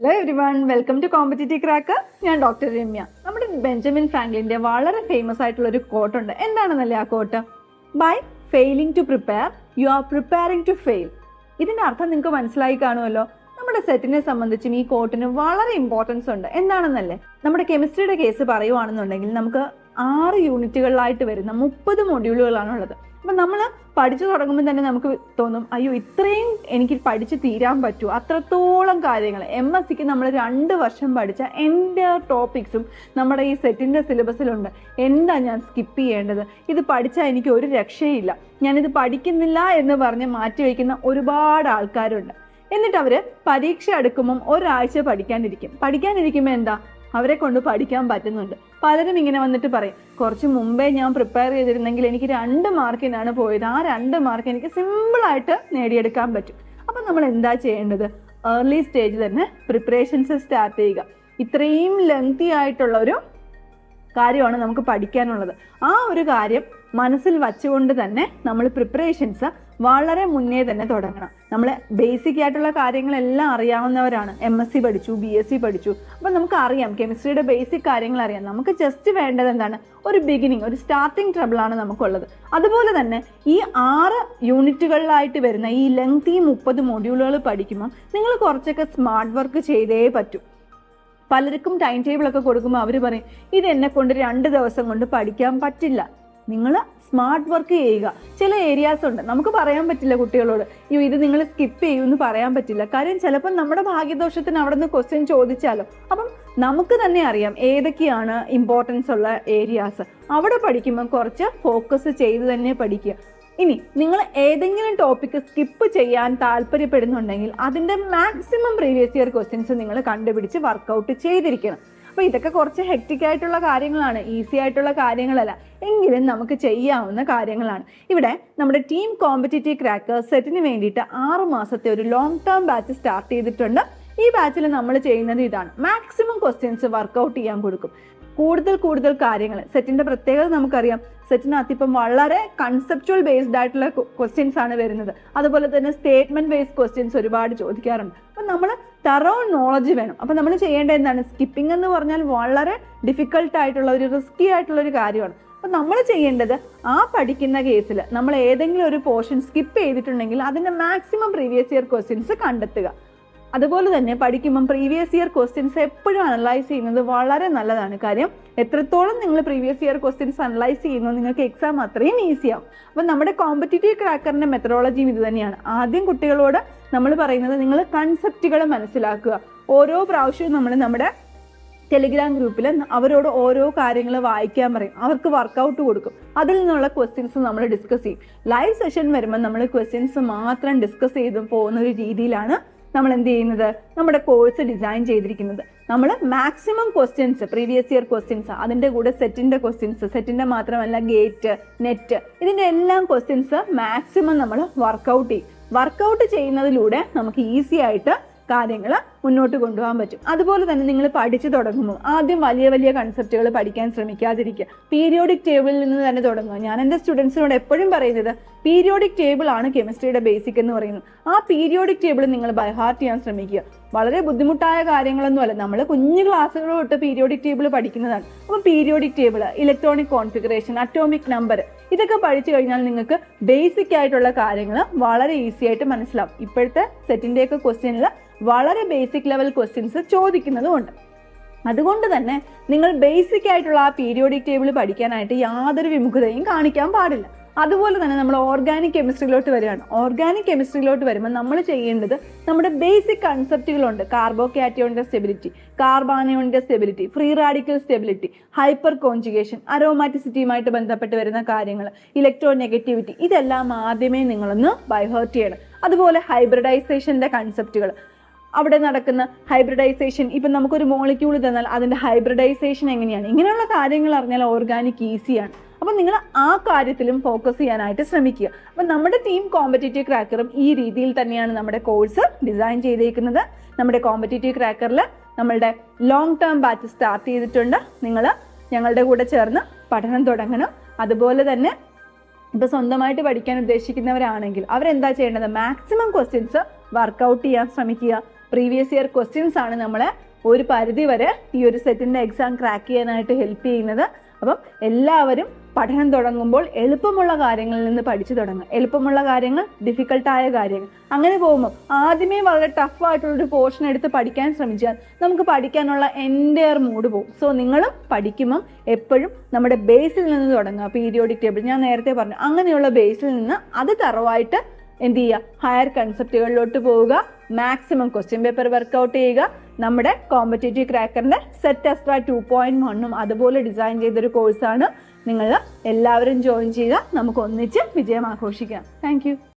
Hello everyone welcome to competitive crack ഞാൻ doctor Ramya. നമ്മുടെ Benjamin ഫ്രാങ്ക്ലിന്റെ വളരെ ഫേമസ് ആയിട്ടുള്ള ഒരു കോട്ട് ഉണ്ട്. എന്താണെന്നല്ലേ ആ quote by failing to prepare you are preparing to fail ഇതിന്റെ അർത്ഥം നിങ്ങൾക്ക് മനസ്സിലായി കാണുമല്ലോ. നമ്മുടെ സെറ്റിനെ സംബന്ധിച്ചും ഈ കോട്ടിന് വളരെ ഇമ്പോർട്ടൻസ് ഉണ്ട്. എന്താണെന്നല്ലേ? നമ്മുടെ കെമിസ്ട്രിയുടെ കേസ് പറയുവാണെന്നുണ്ടെങ്കിൽ നമുക്ക് ആറ് യൂണിറ്റുകളിലായിട്ട് വരുന്ന മുപ്പത് മൊഡ്യൂളുകളാണുള്ളത് അപ്പം നമ്മൾ പഠിച്ചു തുടങ്ങുമ്പോൾ തന്നെ നമുക്ക് തോന്നും അയ്യോ ഇത്രയും എനിക്ക് പഠിച്ച് തീരാൻ പറ്റുമോ അത്രത്തോളം കാര്യങ്ങൾ. എം എസ് സിക്ക് നമ്മൾ രണ്ട് വർഷം പഠിച്ച എന്റെ ടോപ്പിക്സും നമ്മുടെ ഈ സെറ്റിന്റെ സിലബസിലുണ്ട്. എന്താ ഞാൻ സ്കിപ്പ് ചെയ്യേണ്ടത്? ഇത് പഠിച്ചാൽ എനിക്ക് ഒരു രക്ഷയില്ല. ഞാനിത് പഠിക്കുന്നില്ല എന്ന് പറഞ്ഞ് മാറ്റി വയ്ക്കുന്ന ഒരുപാട് ആൾക്കാരുണ്ട്. എന്നിട്ട് അവർ പരീക്ഷ അടുക്കുമ്പം ഒരാഴ്ച പഠിക്കാനിരിക്കും. പഠിക്കാനിരിക്കുമ്പോൾ എന്താ? അവരെ കൊണ്ട് പഠിക്കാൻ പറ്റുന്നുണ്ട്. പലരും ഇങ്ങനെ വന്നിട്ട് പറയും കുറച്ച് മുമ്പേ ഞാൻ പ്രിപ്പയർ ചെയ്തിരുന്നെങ്കിൽ എനിക്ക് രണ്ട് മാർക്കിനാണ് പോയത്. ആ രണ്ട് മാർക്ക് എനിക്ക് സിമ്പിളായിട്ട് നേടിയെടുക്കാൻ പറ്റും. അപ്പം നമ്മൾ എന്താ ചെയ്യേണ്ടത്? ഏർലി സ്റ്റേജ് തന്നെ പ്രിപ്പറേഷൻസ് സ്റ്റാർട്ട് ചെയ്യുക. ഇത്രയും ലെങ്തി ആയിട്ടുള്ള ഒരു കാര്യമാണ് നമുക്ക് പഠിക്കാനുള്ളത്. ആ ഒരു കാര്യം മനസ്സിൽ വച്ചുകൊണ്ട് തന്നെ നമ്മൾ പ്രിപ്പറേഷൻസ് വളരെ മുന്നേ തന്നെ തുടങ്ങണം. നമ്മൾ ബേസിക് ആയിട്ടുള്ള കാര്യങ്ങളെല്ലാം അറിയാവുന്നവരാണ്. എം എസ് സി പഠിച്ചു ബി എസ് സി പഠിച്ചു. അപ്പം നമുക്ക് അറിയാം കെമിസ്ട്രിയുടെ ബേസിക് കാര്യങ്ങൾ അറിയാം നമുക്ക് ജസ്റ്റ് വേണ്ടത് എന്താണ്? ഒരു ബിഗിനിങ് ഒരു സ്റ്റാർട്ടിംഗ് ട്രബിളാണ് നമുക്കുള്ളത്. അതുപോലെ തന്നെ ഈ ആറ് യൂണിറ്റുകളിലായിട്ട് വരുന്ന ഈ ലെങ്തി മുപ്പത് മൊഡ്യൂളുകൾ പഠിക്കുമ്പോൾ നിങ്ങൾ കുറച്ചൊക്കെ സ്മാർട്ട് വർക്ക് ചെയ്തേ പറ്റൂ. പലർക്കും ടൈം ടേബിളൊക്കെ കൊടുക്കുമ്പോൾ അവർ പറയും ഇത് എന്നെ കൊണ്ട് രണ്ട് ദിവസം കൊണ്ട് പഠിക്കാൻ പറ്റില്ല. നിങ്ങൾ സ്മാർട്ട് വർക്ക് ചെയ്യുക. ചില ഏരിയാസ് ഉണ്ട്. നമുക്ക് പറയാൻ പറ്റില്ല കുട്ടികളോട് അയ്യോ ഇത് നിങ്ങൾ സ്കിപ്പ് ചെയ്യൂ എന്ന് പറയാൻ പറ്റില്ല. കാര്യം ചിലപ്പോൾ നമ്മുടെ ഭാഗ്യദോഷത്തിന് അവിടെ നിന്ന് ക്വസ്റ്റ്യൻ ചോദിച്ചാലോ. അപ്പം നമുക്ക് തന്നെ അറിയാം ഏതൊക്കെയാണ് ഇമ്പോർട്ടൻസ് ഉള്ള ഏരിയാസ് അവിടെ പഠിക്കുമ്പോൾ കുറച്ച് ഫോക്കസ് ചെയ്ത് തന്നെ പഠിക്കുക. ഇനി നിങ്ങൾ ഏതെങ്കിലും ടോപ്പിക്ക് സ്കിപ്പ് ചെയ്യാൻ താല്പര്യപ്പെടുന്നുണ്ടെങ്കിൽ അതിന്റെ മാക്സിമം പ്രീവിയസ് ഇയർ ക്വസ്റ്റ്യൻസ് നിങ്ങൾ കണ്ടുപിടിച്ച് വർക്കൗട്ട് ചെയ്തിരിക്കണം. അപ്പൊ ഇതൊക്കെ കുറച്ച് ഹെക്റ്റിക് ആയിട്ടുള്ള കാര്യങ്ങളാണ് ഈസി ആയിട്ടുള്ള കാര്യങ്ങളല്ല. എങ്കിലും നമുക്ക് ചെയ്യാവുന്ന കാര്യങ്ങളാണ്. ഇവിടെ നമ്മുടെ ടീം കോമ്പറ്റേറ്റീവ് ക്രാക്കേഴ്സ് സെറ്റിന് വേണ്ടിയിട്ട് ആറ് മാസത്തെ ഒരു ലോങ് ടേം ബാച്ച് സ്റ്റാർട്ട് ചെയ്തിട്ടുണ്ട്. ഈ ബാച്ചിൽ നമ്മൾ ചെയ്യുന്നത് ഇതാണ്. മാക്സിമം ക്വസ്റ്റ്യൻസ് വർക്കൗട്ട് ചെയ്യാൻ കൊടുക്കും. കൂടുതൽ കൂടുതൽ കാര്യങ്ങൾ. സെറ്റിന്റെ പ്രത്യേകത നമുക്കറിയാം. സെറ്റിനകത്ത് ഇപ്പം വളരെ കൺസെപ്റ്റുവൽ ബേസ്ഡ് ആയിട്ടുള്ള ക്വസ്റ്റ്യൻസ് ആണ് വരുന്നത്. അതുപോലെ തന്നെ സ്റ്റേറ്റ്മെന്റ് ബേസ്ഡ് ക്വസ്റ്റ്യൻസ് ഒരുപാട് ചോദിക്കാറുണ്ട്. അപ്പം നമ്മൾ തറോ നോളജ് വേണം. അപ്പം നമ്മൾ ചെയ്യേണ്ടത് എന്താണ്? സ്കിപ്പിംഗ് എന്ന് പറഞ്ഞാൽ വളരെ ഡിഫിക്കൾട്ട് ആയിട്ടുള്ള ഒരു റിസ്കി ആയിട്ടുള്ള ഒരു കാര്യമാണ്. അപ്പം നമ്മൾ ചെയ്യേണ്ടത് ആ പഠിക്കുന്ന കേസിൽ നമ്മൾ ഏതെങ്കിലും ഒരു പോർഷൻ സ്കിപ്പ് ചെയ്തിട്ടുണ്ടെങ്കിൽ അതിന്റെ മാക്സിമം പ്രീവിയസ് ഇയർ ക്വസ്റ്റ്യൻസ് കണ്ടെത്തുക. അതുപോലെ തന്നെ പഠിക്കുമ്പം പ്രീവിയസ് ഇയർ ക്വസ്റ്റ്യൻസ് എപ്പോഴും അനലൈസ് ചെയ്യുന്നത് വളരെ നല്ലതാണ്. കാര്യം എത്രത്തോളം നിങ്ങൾ പ്രീവിയസ് ഇയർ ക്വസ്റ്റ്യൻസ് അനലൈസ് ചെയ്യുന്നു നിങ്ങൾക്ക് എക്സാം അത്രയും ഈസിയാവും അപ്പം നമ്മുടെ കോമ്പറ്റേറ്റീവ് ക്രാക്കറിന്റെ മെത്തഡോളജിയും ഇത് തന്നെയാണ്. ആദ്യം കുട്ടികളോട് നമ്മൾ പറയുന്നത് നിങ്ങൾ കൺസെപ്റ്റുകൾ മനസ്സിലാക്കുക. ഓരോ പ്രാവശ്യവും നമ്മൾ നമ്മുടെ ടെലിഗ്രാം ഗ്രൂപ്പിൽ അവരോട് ഓരോ കാര്യങ്ങൾ വായിക്കാൻ പറയും. അവർക്ക് വർക്കൗട്ട് കൊടുക്കും. അതിൽ നിന്നുള്ള ക്വസ്റ്റ്യൻസ് നമ്മൾ ഡിസ്കസ് ചെയ്യും. ലൈവ് സെഷൻ വരുമ്പോൾ നമ്മൾ ക്വസ്റ്റ്യൻസ് മാത്രം ഡിസ്കസ് ചെയ്ത് പോകുന്ന ഒരു രീതിയിലാണ് നമ്മൾ എന്ത് ചെയ്യുന്നത് നമ്മുടെ കോഴ്സ് ഡിസൈൻ ചെയ്തിരിക്കുന്നത്. നമ്മൾ maximum questions previous year questions അതിന്റെ കൂടെ സെറ്റിന്റെ ക്വസ്റ്റ്യൻസ് സെറ്റിന്റെ മാത്രമല്ല ഗേറ്റ് നെറ്റ് ഇതിന്റെ എല്ലാം ക്വസ്റ്റ്യൻസ് മാക്സിമം നമ്മൾ വർക്കൗട്ട് ചെയ്യും. വർക്കൗട്ട് ചെയ്യുന്നതിലൂടെ നമുക്ക് ഈസി ആയിട്ട് കാര്യങ്ങൾ മുന്നോട്ട് കൊണ്ടുപോകാൻ പറ്റും. അതുപോലെ തന്നെ നിങ്ങൾ പഠിച്ചു തുടങ്ങുമ്പോൾ ആദ്യം വലിയ വലിയ കൺസെപ്റ്റുകൾ പഠിക്കാൻ ശ്രമിക്കാതിരിക്കുക. പീരിയോഡിക് ടേബിളിൽ നിന്ന് തന്നെ തുടങ്ങുക. ഞാൻ എന്റെ സ്റ്റുഡൻസിനോട് എപ്പോഴും പറയുന്നത് പീരിയോഡിക് ടേബിൾ ആണ് കെമിസ്ട്രിയുടെ ബേസിക് എന്ന് പറയുന്നത്. ആ പീരിയോഡിക് ടേബിൾ നിങ്ങൾ ബൈഹാർട്ട് ചെയ്യാൻ ശ്രമിക്കുക. വളരെ ബുദ്ധിമുട്ടായ കാര്യങ്ങളൊന്നും അല്ല. നമ്മൾ കുഞ്ഞു ക്ലാസ്സുകൾ തൊട്ട് പീരിയോഡിക് ടേബിൾ പഠിക്കുന്നതാണ്. അപ്പം periodic table electronic configuration atomic number ഇതൊക്കെ പഠിച്ചു കഴിഞ്ഞാൽ നിങ്ങൾക്ക് ബേസിക് ആയിട്ടുള്ള കാര്യങ്ങൾ വളരെ ഈസി ആയിട്ട് മനസ്സിലാവും. ഇപ്പോഴത്തെ സെറ്റിന്റെയൊക്കെ ക്വസ്റ്റ്യനിൽ വളരെ ബേസിക് ലെവൽ ക്വസ്റ്റ്യൻസ് ചോദിക്കുന്നതുമുണ്ട്. അതുകൊണ്ട് തന്നെ നിങ്ങൾ ബേസിക് ആയിട്ടുള്ള ആ പീരിയോഡിക് ടേബിൾ പഠിക്കാനായിട്ട് യാതൊരു വിമുഖതയും കാണിക്കാൻ പാടില്ല. അതുപോലെ തന്നെ നമ്മൾ ഓർഗാനിക് കെമിസ്ട്രിയിലോട്ട് വരികയാണ്. ഓർഗാനിക് കെമിസ്ട്രിയിലോട്ട് വരുമ്പോൾ നമ്മൾ ചെയ്യേണ്ടത് നമ്മുടെ ബേസിക് കൺസെപ്റ്റുകളുണ്ട് കാർബോ കാറ്റയോണിന്റെ stability കാർബാനയോണിന്റെ stability free radical stability hyperconjugation അരോമാറ്റിസിറ്റിയുമായിട്ട് ബന്ധപ്പെട്ട് വരുന്ന കാര്യങ്ങൾ ഇലക്ട്രോ നെഗറ്റിവിറ്റി ഇതെല്ലാം ആദ്യമേ നിങ്ങളൊന്ന് ബൈഹേർട്ട് ചെയ്യണം. അതുപോലെ ഹൈബ്രിഡൈസേഷന്റെ കൺസെപ്റ്റുകൾ അവിടെ നടക്കുന്ന ഹൈബ്രിഡൈസേഷൻ ഇപ്പം നമുക്കൊരു മോളിക്യൂൾ തന്നാൽ അതിന്റെ ഹൈബ്രിഡൈസേഷൻ എങ്ങനെയാണ്? ഇങ്ങനെയുള്ള കാര്യങ്ങൾ അറിഞ്ഞാൽ ഓർഗാനിക് ഈസിയാണ് അപ്പം നിങ്ങൾ ആ കാര്യത്തിലും ഫോക്കസ് ചെയ്യാനായിട്ട് ശ്രമിക്കുക. അപ്പം നമ്മുടെ ടീം കോമ്പറ്റേറ്റീവ് ക്രാക്കറും ഈ രീതിയിൽ തന്നെയാണ് നമ്മുടെ കോഴ്സ് ഡിസൈൻ ചെയ്തേക്കുന്നത്. നമ്മുടെ കോമ്പറ്റേറ്റീവ് ക്രാക്കറിൽ നമ്മളുടെ ലോങ് ടേം ബാച്ച് സ്റ്റാർട്ട് ചെയ്തിട്ടുണ്ട്. നിങ്ങൾ ഞങ്ങളുടെ കൂടെ ചേർന്ന് പഠനം തുടങ്ങണം. അതുപോലെ തന്നെ ഇപ്പൊ സ്വന്തമായിട്ട് പഠിക്കാൻ ഉദ്ദേശിക്കുന്നവരാണെങ്കിൽ അവരെന്താ ചെയ്യേണ്ടത്? മാക്സിമം ക്വസ്റ്റ്യൻസ് വർക്കൗട്ട് ചെയ്യാൻ ശ്രമിക്കുക. പ്രീവിയസ് ഇയർ ക്വസ്റ്റ്യൻസ് ആണ് നമ്മൾ ഒരു പരിധി വരെ ഈ ഒരു സെറ്റിന്റെ എക്സാം ക്രാക്ക് ചെയ്യാനായിട്ട് ഹെൽപ്പ് ചെയ്യുന്നത്. അപ്പം എല്ലാവരും പഠനം തുടങ്ങുമ്പോൾ എളുപ്പമുള്ള കാര്യങ്ങളിൽ നിന്ന് പഠിച്ചു തുടങ്ങുക. എളുപ്പമുള്ള കാര്യങ്ങൾ ഡിഫിക്കൽട്ടായ കാര്യങ്ങൾ. അങ്ങനെ പോകുമ്പോൾ ആദ്യമേ വളരെ ടഫായിട്ടുള്ളൊരു പോർഷൻ എടുത്ത് പഠിക്കാൻ ശ്രമിച്ചാൽ നമുക്ക് പഠിക്കാനുള്ള എന്റെയർ മൂഡ് പോകും. സോ നിങ്ങളും പഠിക്കുമ്പം എപ്പോഴും നമ്മുടെ ബേസിൽ നിന്ന് തുടങ്ങുക. പീരിയോഡിക് ടേബിൾ ഞാൻ നേരത്തെ പറഞ്ഞു. അങ്ങനെയുള്ള ബേസിൽ നിന്ന് അത് തറവായിട്ട് എന്ത് ചെയ്യുക? ഹയർ കൺസെപ്റ്റുകളിലോട്ട് പോവുക. മാക്സിമം ക്വസ്റ്റ്യൻ പേപ്പർ വർക്കൗട്ട് ചെയ്യുക. നമ്മുടെ കോമ്പറ്റേറ്റീവ് ക്രാക്കറിന്റെ സെറ്റ് എസ്ട്രാ ടു പോയിന്റ് വണ്ണും അതുപോലെ ഡിസൈൻ ചെയ്തൊരു കോഴ്സാണ് നിങ്ങൾ എല്ലാവരും ജോയിൻ ചെയ്യുക നമുക്ക് ഒന്നിച്ച് വിജയം ആഘോഷിക്കാം. താങ്ക്